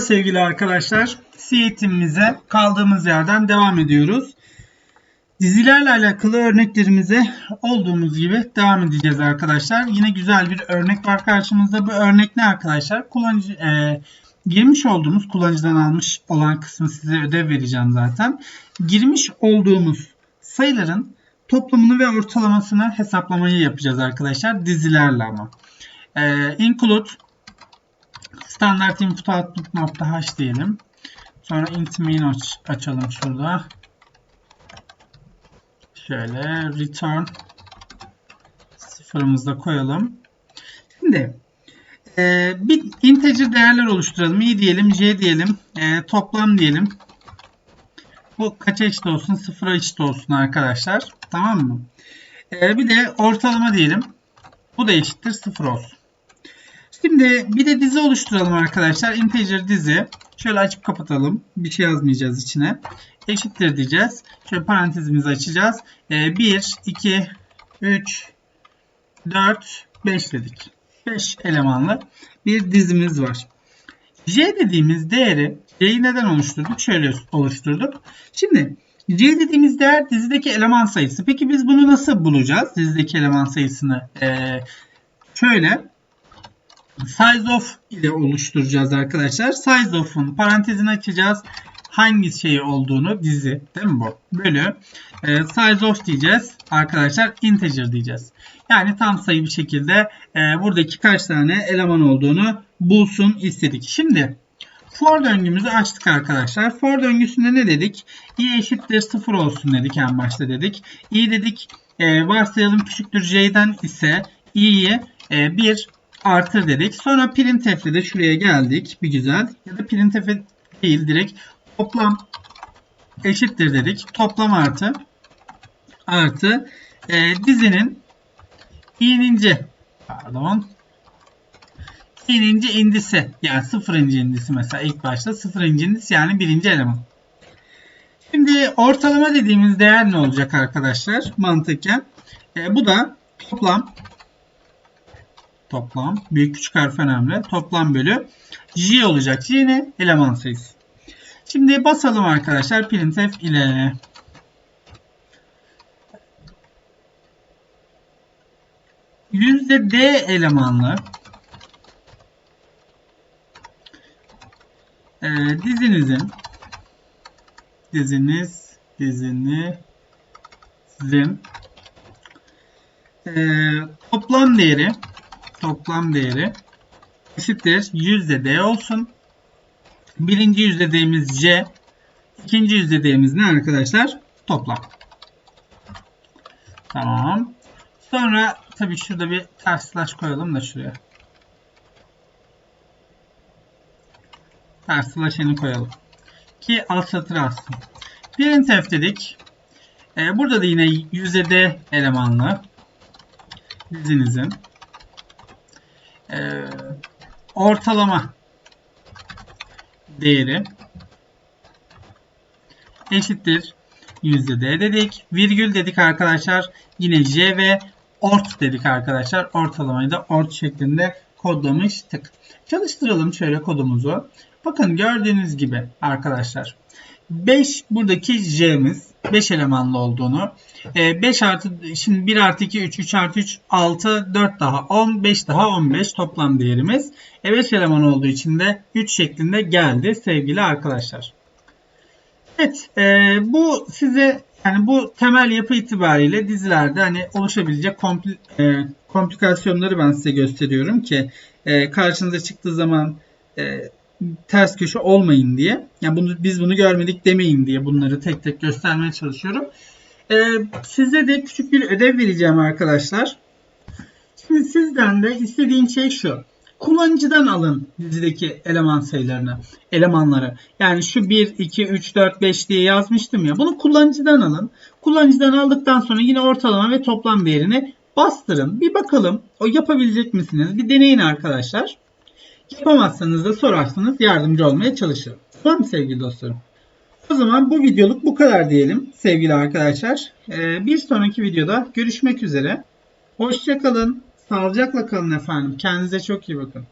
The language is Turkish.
Sevgili arkadaşlar, C kaldığımız yerden devam ediyoruz. Dizilerle alakalı örneklerimize olduğumuz gibi devam edeceğiz arkadaşlar. Yine güzel bir örnek var karşımızda. Bu örnek ne arkadaşlar? Kullanıcı e, girmiş olduğumuz kullanıcıdan almış olan kısmı size ödev vereceğim zaten. Girmiş olduğumuz sayıların toplamını ve ortalamasını hesaplamayı yapacağız arkadaşlar. Dizilerle ama. E, include standart input output nokta h diyelim. Sonra int min aç, açalım şurada. Şöyle return sıfırımızı da koyalım. Şimdi e, bir integer değerler oluşturalım. i diyelim, j diyelim, e, toplam diyelim. Bu kaça eşit olsun? Sıfıra eşit olsun arkadaşlar. Tamam mı? E, bir de ortalama diyelim. Bu da eşittir sıfır olsun. Şimdi bir de dizi oluşturalım arkadaşlar. Integer dizi. Şöyle açıp kapatalım. Bir şey yazmayacağız içine. Eşittir diyeceğiz. Şöyle parantezimizi açacağız. 1, 2, 3, 4, 5 dedik. 5 elemanlı bir dizimiz var. J dediğimiz değeri J'yi neden oluşturduk? Şöyle oluşturduk. Şimdi C dediğimiz değer dizideki eleman sayısı. Peki biz bunu nasıl bulacağız? Dizideki eleman sayısını. Ee, şöyle size of ile oluşturacağız arkadaşlar. Size of'un parantezini açacağız. Hangi şey olduğunu dizi değil mi bu? Bölü e, size of diyeceğiz. Arkadaşlar integer diyeceğiz. Yani tam sayı bir şekilde e, buradaki kaç tane eleman olduğunu bulsun istedik. Şimdi for döngümüzü açtık arkadaşlar. For döngüsünde ne dedik? i eşittir 0 olsun dedik en başta dedik. i dedik e, varsayalım küçüktür j'den ise i'yi e, 1 artır dedik. Sonra printf'le de şuraya geldik. Bir güzel. Ya da printf değil direkt toplam eşittir dedik. Toplam artı artı e, dizinin ininci pardon ininci indisi yani sıfırıncı indisi mesela ilk başta sıfırıncı indisi yani birinci eleman. Şimdi ortalama dediğimiz değer ne olacak arkadaşlar mantıken? E, bu da toplam toplam büyük küçük harf önemli. Toplam bölü j olacak. J ne? Eleman sayısı. Şimdi basalım arkadaşlar printf ile. Yüzde D elemanlı e, dizinizin diziniz dizinizin e, toplam değeri toplam değeri eşittir yüzde D olsun. Birinci yüzde D'miz C. ikinci yüzde D'miz ne arkadaşlar? Toplam. Tamam. Sonra tabii şurada bir ters slash koyalım da şuraya. Ters slash'ını koyalım. Ki alt satır alsın. Printf dedik. Ee, burada da yine yüzde D elemanlı dizinizin e, ortalama değeri eşittir yüzde d dedik. Virgül dedik arkadaşlar. Yine j ve ort dedik arkadaşlar. Ortalamayı da ort şeklinde kodlamıştık. Çalıştıralım şöyle kodumuzu. Bakın gördüğünüz gibi arkadaşlar 5 buradaki j'miz 5 elemanlı olduğunu 5 e, artı şimdi 1 artı 2 3 3 artı 3 6 4 daha 10 5 daha 15 toplam değerimiz. E 5 eleman olduğu için de 3 şeklinde geldi sevgili arkadaşlar. Evet e, bu size yani bu temel yapı itibariyle dizilerde hani oluşabilecek kompl e, komplikasyonları ben size gösteriyorum ki karşınıza çıktığı zaman e, ters köşe olmayın diye. Yani bunu biz bunu görmedik demeyin diye bunları tek tek göstermeye çalışıyorum. Ee, size de küçük bir ödev vereceğim arkadaşlar. Şimdi sizden de istediğim şey şu. Kullanıcıdan alın dizideki eleman sayılarını, elemanları. Yani şu 1, 2, 3, 4, 5 diye yazmıştım ya. Bunu kullanıcıdan alın. Kullanıcıdan aldıktan sonra yine ortalama ve toplam değerini bastırın. Bir bakalım o yapabilecek misiniz? Bir deneyin arkadaşlar. Yapamazsanız da sorarsanız yardımcı olmaya çalışırım. Tamam mı sevgili dostlarım? O zaman bu videoluk bu kadar diyelim sevgili arkadaşlar. Ee, bir sonraki videoda görüşmek üzere. Hoşçakalın. Sağlıcakla kalın efendim. Kendinize çok iyi bakın.